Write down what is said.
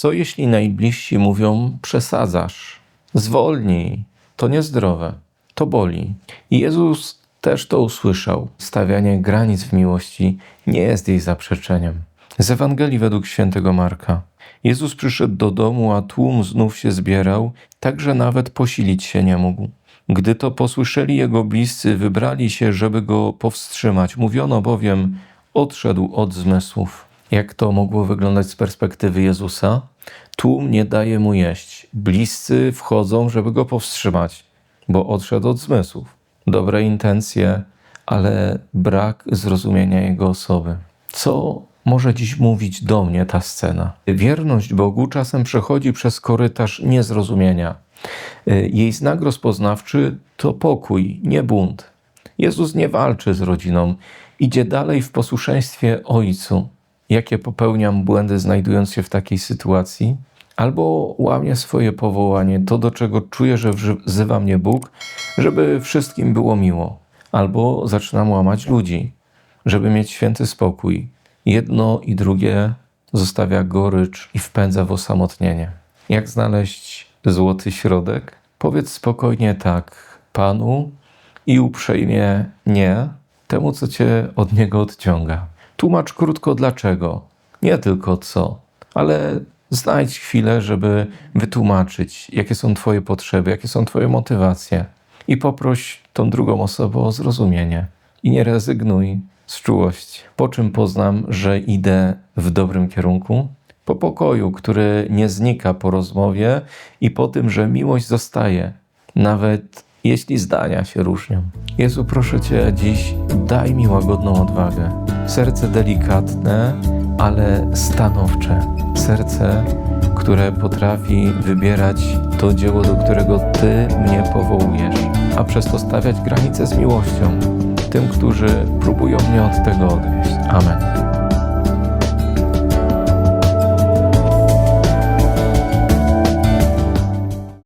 Co jeśli najbliżsi mówią: przesadzasz, zwolnij, to niezdrowe, to boli. I Jezus też to usłyszał. Stawianie granic w miłości nie jest jej zaprzeczeniem. Z Ewangelii według świętego Marka. Jezus przyszedł do domu, a tłum znów się zbierał, tak że nawet posilić się nie mógł. Gdy to posłyszeli jego bliscy, wybrali się, żeby go powstrzymać. Mówiono bowiem, odszedł od zmysłów. Jak to mogło wyglądać z perspektywy Jezusa? Tłum nie daje mu jeść. Bliscy wchodzą, żeby go powstrzymać, bo odszedł od zmysłów. Dobre intencje, ale brak zrozumienia jego osoby. Co może dziś mówić do mnie ta scena? Wierność Bogu czasem przechodzi przez korytarz niezrozumienia. Y, Jej znak rozpoznawczy to pokój, nie bunt. Jezus nie walczy z rodziną, idzie dalej w posłuszeństwie Ojcu. Jakie popełniam błędy, znajdując się w takiej sytuacji? Albo łamię swoje powołanie, to do czego czuję, że wzywa mnie Bóg, żeby wszystkim było miło. Albo zaczynam łamać ludzi, żeby mieć święty spokój. Jedno i drugie zostawia gorycz i wpędza w osamotnienie. Jak znaleźć złoty środek? Powiedz spokojnie tak Panu i uprzejmie nie temu, co cię od niego odciąga. Tłumacz krótko dlaczego, nie tylko co, ale znajdź chwilę, żeby wytłumaczyć, jakie są Twoje potrzeby, jakie są Twoje motywacje i poproś tą drugą osobę o zrozumienie. I nie rezygnuj z czułości. Po czym poznam, że idę w dobrym kierunku? Po pokoju, który nie znika po rozmowie i po tym, że miłość zostaje, nawet jeśli zdania się różnią. Jezu, proszę Cię dziś, daj mi łagodną odwagę. Serce delikatne, ale stanowcze. Serce, które potrafi wybierać to dzieło, do którego Ty mnie powołujesz, a przez to stawiać granice z miłością tym, którzy próbują mnie od tego odwieść. Amen.